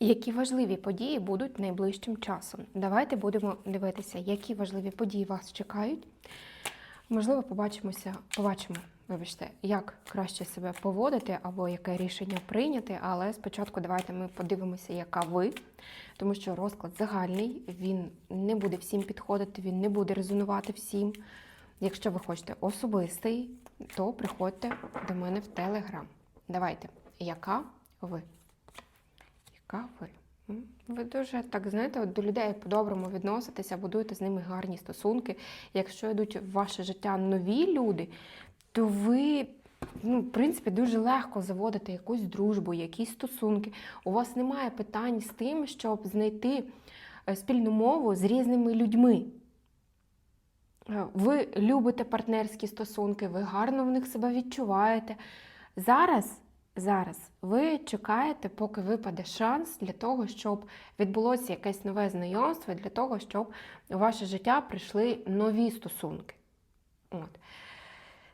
Які важливі події будуть найближчим часом? Давайте будемо дивитися, які важливі події вас чекають. Можливо, побачимося, побачимо, вибачте, як краще себе поводити або яке рішення прийняти. Але спочатку давайте ми подивимося, яка ви, тому що розклад загальний, він не буде всім підходити, він не буде резонувати всім. Якщо ви хочете особистий, то приходьте до мене в Телеграм. Давайте, яка ви? Яка ви? Дуже так знаєте, от до людей по-доброму відноситеся, будуєте з ними гарні стосунки. Якщо йдуть в ваше життя нові люди, то ви, ну, в принципі, дуже легко заводите якусь дружбу, якісь стосунки. У вас немає питань з тим, щоб знайти е, спільну мову з різними людьми. Е, Ви любите партнерські стосунки, ви гарно в них себе відчуваєте. Зараз, зараз ви чекаєте, поки випаде шанс для того, щоб відбулося якесь нове знайомство, для того, щоб у ваше життя прийшли нові стосунки. От.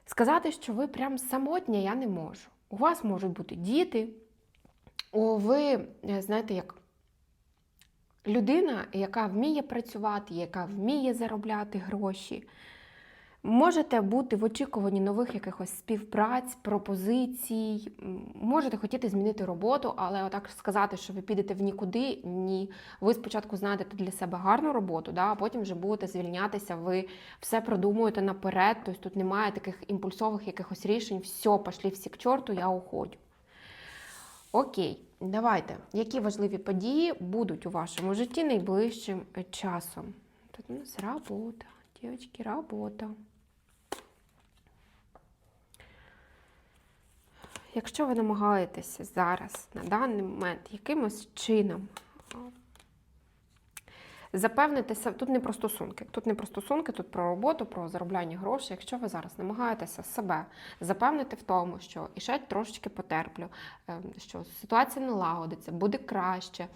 Сказати, що ви прям самотня, я не можу. У вас можуть бути діти, ви, е, знаєте, як людина, яка вміє працювати, яка вміє заробляти гроші. Можете бути в очікуванні нових якихось співпраць, пропозицій, можете хотіти змінити роботу, але отак сказати, що ви підете в нікуди, ні. Ви спочатку знайдете для себе гарну роботу, да, а потім вже будете звільнятися, ви все продумуєте наперед, тобто тут немає таких імпульсових якихось рішень, все, пошли всі к чорту, я уходю. Окей, давайте. Які важливі події будуть у вашому житті найближчим часом? Тут у нас робота, дівчатки, робота. Якщо ви намагаєтеся зараз, на даний момент, якимось чином запевнитися, тут не про стосунки, тут не про стосунки, тут про роботу, про заробляння грошей. Якщо ви зараз намагаєтеся себе запевнити в тому, що і ще трошечки потерплю, е, що ситуація налагодиться, буде краще.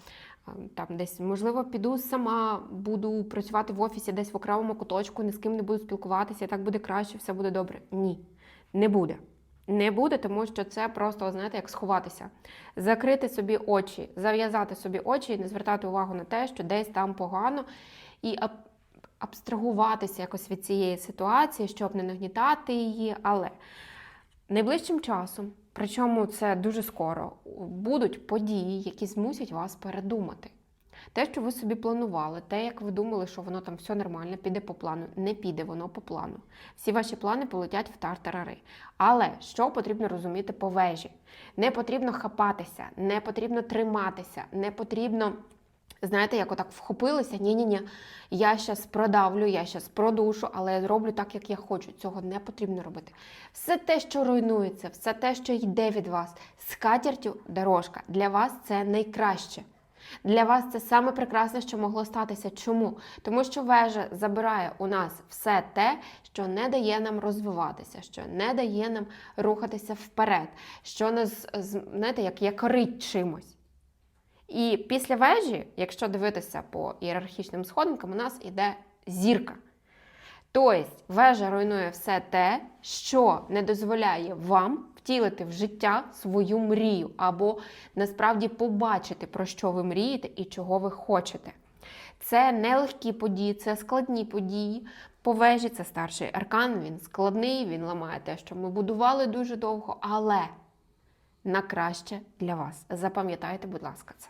е, Там десь, можливо, піду сама, буду працювати в офісі десь в окремому куточку, ні з ким не буду спілкуватися, і так буде краще, все буде добре. Ні, не буде. Не буде, тому що це просто, знаєте, як сховатися. Закрити собі очі, зав'язати собі очі і не звертати увагу на те, що десь там погано, і аб- абстрагуватися якось від цієї ситуації, щоб не нагнітати її. Але найближчим часом, причому це дуже скоро, будуть події, які змусять вас передумати. Те, що ви собі планували, те, як ви думали, що воно там все нормально, піде по плану, не піде воно по плану. Всі ваші плани полетять в тартарари. Але що потрібно розуміти по вежі? Не потрібно хапатися, не потрібно триматися, не потрібно. Знаєте, як отак вхопилися, ні-ні-ні, я щас продавлю, я щас продушу, але я зроблю так, як я хочу. Цього не потрібно робити. Все те, що руйнується, все те, що йде від вас, скатертю дорожка. Для вас це найкраще. Для вас це саме прекрасне, що могло статися. Чому? Тому що вежа забирає у нас все те, що не дає нам розвиватися, що не дає нам рухатися вперед, що нас, знаєте, як якорить чимось. І після вежі, якщо дивитися по ієрархічним сходинкам, у нас іде зірка. Тобто вежа руйнує все те, що не дозволяє вам втілити в життя свою мрію, або насправді побачити, про що ви мрієте і чого ви хочете. Це нелегкі події, це складні події. По вежі це старший аркан, він складний, він ламає те, що ми будували дуже довго, але на краще для вас. Запам'ятайте, будь ласка, це.